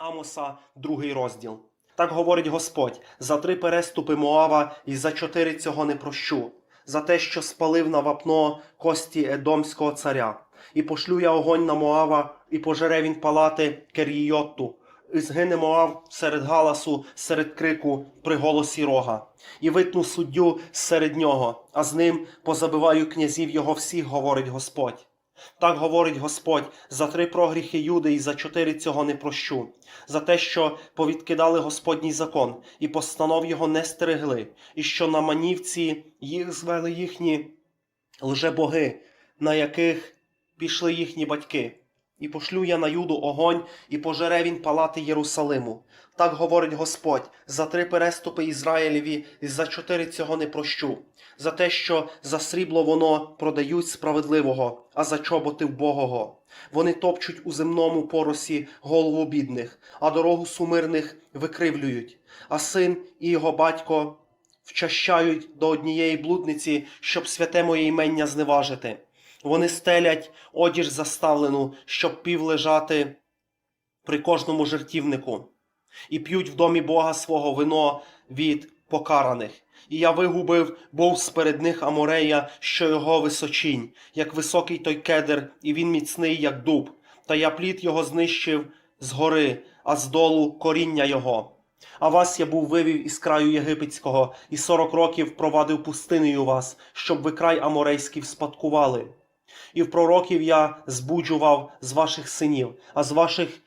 Амоса, другий розділ. Так говорить Господь: за три переступи Моава і за чотири цього не прощу, за те, що спалив на вапно кості Едомського царя. І пошлю я огонь на Моава, і пожере він палати Кер'їотту. І згине Моав серед галасу, серед крику, при голосі рога. І витну суддю серед нього, а з ним позабиваю князів його всіх, говорить Господь. Так говорить Господь, за три прогріхи Юди і за чотири цього не прощу, за те, що повідкидали Господній закон, і постанов його не стерегли, і що на манівці їх звели їхні лжебоги, на яких пішли їхні батьки. І пошлю я на Юду огонь, і пожере він палати Єрусалиму. Так говорить Господь, за три переступи Ізраїлеві, і за чотири цього не прощу, за те, що за срібло воно продають справедливого, а за чоботи вбогого. Вони топчуть у земному поросі голову бідних, а дорогу сумирних викривлюють, а син і його батько вчащають до однієї блудниці, щоб святе моє імення зневажити. Вони стелять одіж заставлену, щоб пів лежати при кожному жертівнику, і п'ють в домі Бога свого вино від покараних. І я вигубив був сперед них Аморея, що його височінь, як високий той кедр, і він міцний, як дуб. Та я плід його знищив з гори, а з долу коріння його. А вас я був вивів із краю єгипетського, і сорок років провадив пустинею вас, щоб ви край аморейський вспадкували. І в пророків я збуджував з ваших синів, а з ваших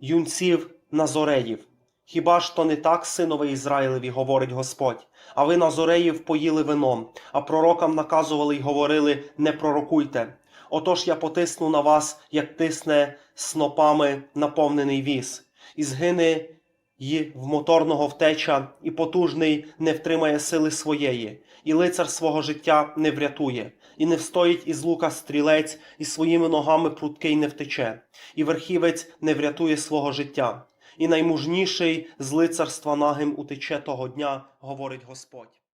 юнців назореїв. Хіба ж то не так, синове Ізраїлеві, говорить Господь? А ви назореїв поїли вином, а пророкам наказували й говорили: не пророкуйте. Отож я потисну на вас, як тисне снопами наповнений віз, і згине й в моторного втеча, і потужний не втримає сили своєї, і лицар свого життя не врятує, і не встоїть із лука стрілець, і своїми ногами пруткий не втече, і верхівець не врятує свого життя, і наймужніший з лицарства нагим утече того дня, говорить Господь.